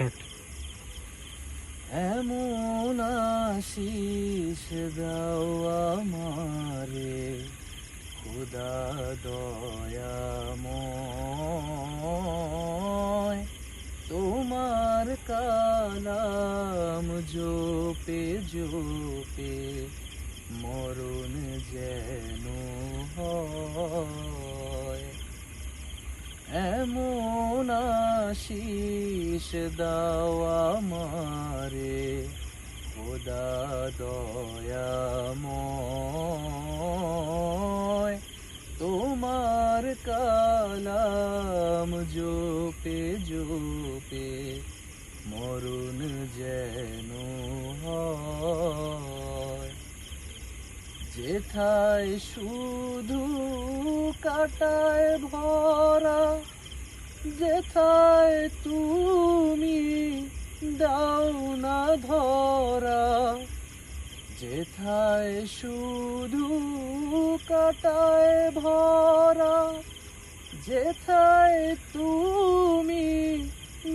Start এমন আশিস দাও আমারে খুদা দয়াময় তোমার কালাম জোপে জোপে মরণ যেন এমন আশিস দাও আমারে। খোদা দয়াময় তোমার কালাম জোপে জোপে মরণ যেন যেথায় শুধু কাটায় ভরা যেথায় তুমি দাও না ধরা, যেথায় শুধু কাটায় ভরা, যেথায় তুমি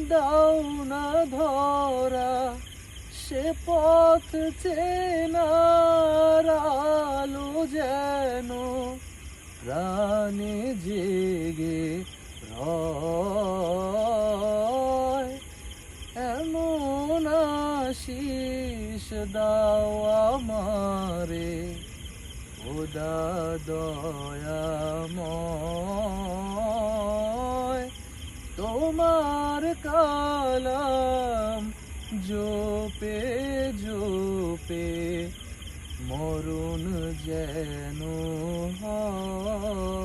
দাও না ধরা, সে পথ চেনার আলো যেন প্রাণে জেগে রয় এমন আশিস দাও আমারে। খোদা দয়াময় তোমার কালাম জোপে জোপে মরণ যেন হয়।